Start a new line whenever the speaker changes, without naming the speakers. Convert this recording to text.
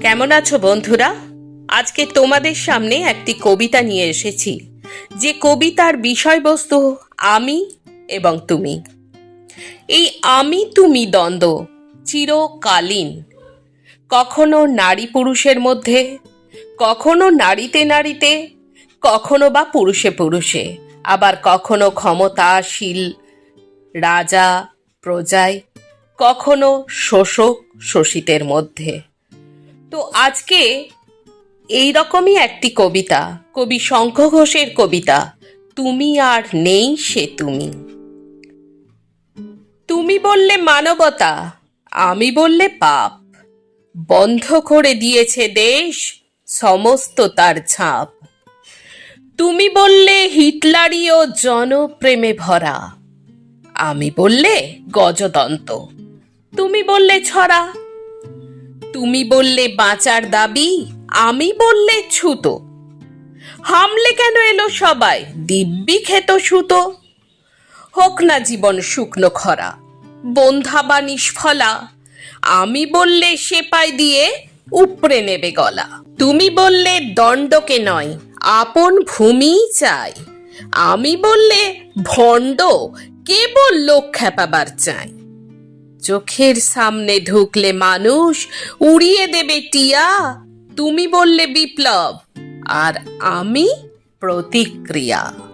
কেমন আছো বন্ধুরা? আজকে তোমাদের সামনে একটি কবিতা নিয়ে এসেছি। যে কবিতার বিষয়বস্তু আমি এবং তুমি। এই আমি তুমি দ্বন্দ্ব চিরকালীন। কখনো নারী পুরুষের মধ্যে, কখনো নারীতে নারীতে, কখনো বা পুরুষে পুরুষে, আবার কখনো ক্ষমতাশীল রাজা প্রজায় কখনো শোষক শোষিতের মধ্যে। তো আজকে এই রকমই একটি কবিতা, কবি শঙ্খ ঘোষের কবিতা, তুমি আর নেই সে তুমি। তুমি বললে মানবতা, আমি বললে পাপ। বন্ধ করে দিয়েছে দেশ, সমস্ত তার ছাপ। তুমি বললে হিটলারি ও জনপ্রেমে ভরা। আমি বললে গজদন্ত। তুমি বললে ছড়া তুমি বললে বাঁচার দাবি, আমি বললে ছুতো। হামলে কেন এলো সবাই? দিব্যি খেত সুতো। হোক না জীবন শুকনো খরা বন্ধা বা নিষ্ফলা, আমি বললে সেপাই দিয়ে উপড়ে নেবে গলা। তুমি বললে দণ্ডকে নয়, আপন ভূমি চাই। আমি বললে ভণ্ড, কেবল লোক খেপাবার চাই। চোখের সামনে ঢুকলে মানুষ উড়িয়ে দেবে টিয়া। তুমি বললে বিপ্লব আর আমি প্রতিক্রিয়া।